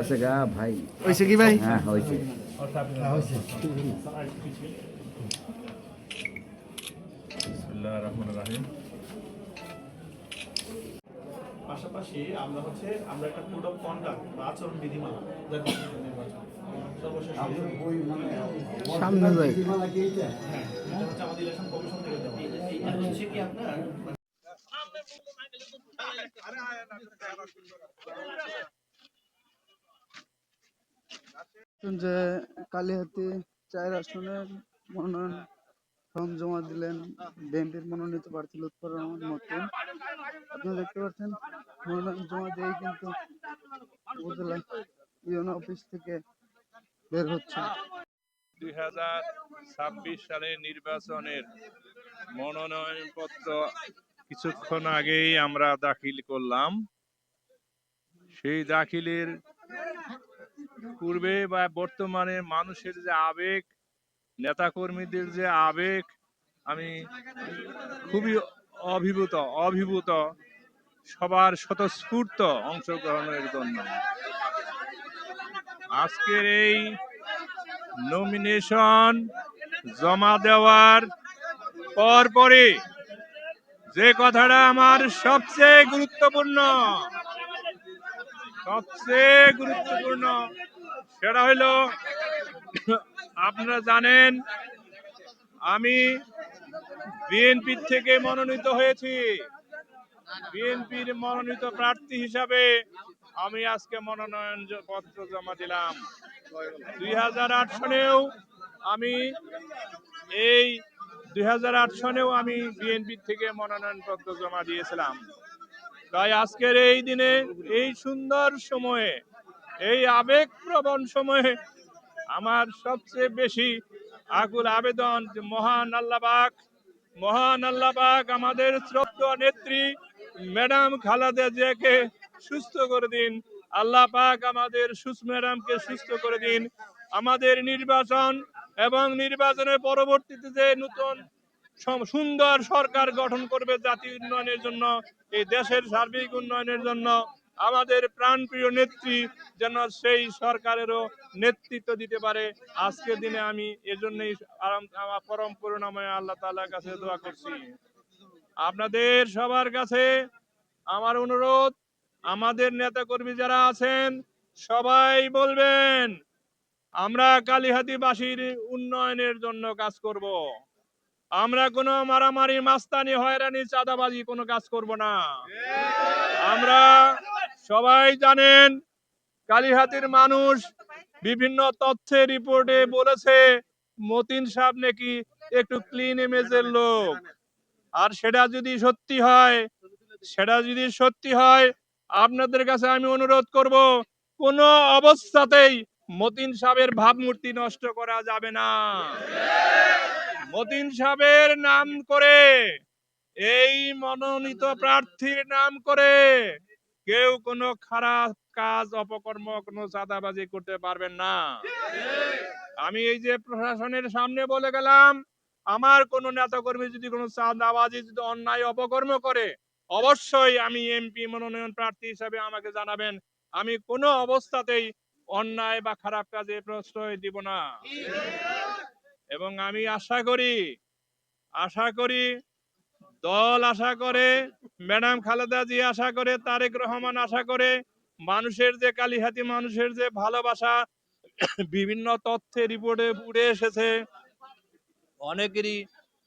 আছে গা ভাই হয়েছে কি ভাই? হ্যাঁ হয়েছে। বিসমিল্লাহ রহমান রাহিম পাশাপাশি আমরা হচ্ছে আমরা একটা কোড অফ কন্ডাক্ট বা আচরণ বিধিমালা নির্বাচন সামনে যাই হ্যাঁ এটা হচ্ছে আমাদের ইলেকশন কমিশন থেকে দেওয়া। হচ্ছে কি আপনার? যে কালীহাতি চার আসনের মনোনয়ন ফর্ম জমা দিলেন বিএনপির মনোনীত প্রার্থী লুৎফর রহমান মতিন। আপনারা দেখতে পাচ্ছেন, মনোনয়ন জমা দিয়ে কিন্তু উপজেলা ইউনো অফিস থেকে বের হচ্ছে। দুই হাজার ছাব্বিশ সালের নির্বাচনের মনোনয়নপত্র কিছুক্ষণ আগেই আমরা দাখিল করলাম। সেই দাখিলের পূর্বে বা বর্তমানে মানুষের যে আবেগ নেতাকর্মীদের যে আবেগ, আমি খুবই অভিভূত অভিভূত, সবার স্বতঃস্ফূর্ত অংশগ্রহণের জন্য। আজকের এই নমিনেশন জমা দেওয়ার পর পরে যে কথাটা আমার সবচেয়ে গুরুত্বপূর্ণ সবচেয়ে গুরুত্বপূর্ণ সেটা হলো আপনারা জানেন, আমি বিএনপির থেকে মনোনীত হয়েছি। বিএনপির মনোনীত প্রার্থী হিসাবে আমি আজকে মনোনয়ন পত্র জমা দিলাম। দুই হাজার আট সনেও আমি এই দুই হাজার আট সনেও আমি বিএনপির থেকে মনোনয়ন পত্র জমা দিয়েছিলাম। তাই আজকের এই দিনে, এই সুন্দর সময়ে এই আবেগপ্রবণ সময়ে আমার সবচেয়ে বেশি আকুল আবেদন মহান আল্লাহবাক মহান আল্লাহবাক আমাদের শ্রদ্ধ নেত্রী ম্যাডাম খালাদা জিয়াকে সুস্থ করে দিন। আল্লাহ পাক আমাদের সুস ম্যাডামকে সুস্থ করে দিন। আমাদের নির্বাচন এবং নির্বাচনের পরবর্তীতে যে নতুন সুন্দর সরকার গঠন করবে জাতি উন্নয়নের জন্য, এই দেশের সার্বিক উন্নয়নের জন্য আমাদের প্রাণপ্রিয় নেত্রী যেন সেই সরকারেরও নেতৃত্ব দিতে পারে। আজকের দিনে আমি এজন্যই পরম করুণাময় আল্লাহ তাআলার কাছে দোয়া করছি। আপনাদের সবার কাছে আমার অনুরোধ, আমাদের নেতা কর্মী যারা আছেন, সবাই বলবেন, আমরা কালীহাতিবাসীর উন্নয়নের জন্য কাজ করব। আমরা কোনো মারামারি মাস্তানি, হয়রানি, চাঁদাবাজি কোনো কাজ করব না। আমরা সবাই জানেন কালীহাতির মানুষ বিভিন্ন তথ্যের রিপোর্টে বলেছে, মতিন সাহেব নাকি একটু ক্লিন ইমেজের লোক। আর সেটা যদি সত্যি হয়, সেটা যদি সত্যি হয়, আপনাদের কাছে আমি অনুরোধ করব, কোন অবস্থাতেই মতিন সাহেবের ভাবমূর্তি নষ্ট করা যাবে না। মতিন সাহেবের নাম করে, এই মনোনীত প্রার্থীর নাম করে, কেউ কোনো খারাপ কাজ অপকর্ম কোনো চাঁদাবাজি করতে পারবেন না। আমি এই যে প্রশাসনের সামনে বলে গেলাম, আমার কোন নেতাকর্মী যদি কোনো চাঁদাবাজি, যদি অন্যায়, অপকর্ম করে, অবশ্যই আমি এমপি মনোনয়ন প্রার্থী হিসাবে আমাকে জানাবেন। আমি কোনো অবস্থাতেই অন্যায় বা খারাপ কাজে প্রশ্রয় দিব না। এবং আমি আশা করি আশা করি, দল আশা করে, ম্যাডাম খালেদা জি আশা করে, তারেক রহমান আশা করে মানুষের যে কালিহাতি মানুষের যে ভালোবাসা বিভিন্ন তথ্যে রিপোর্টে উঠে এসেছে অনেকেরই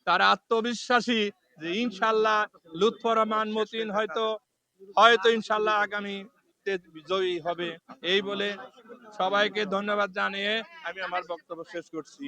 তারা আত্মবিশ্বাসী যে ইনশাল্লাহ লুৎফর রহমান মতিন হয়তো হয়তো ইনশাল্লাহ আগামী জয়ী হবে এই বলে সবাইকে ধন্যবাদ জানিয়ে আমি আমার বক্তব্য শেষ করছি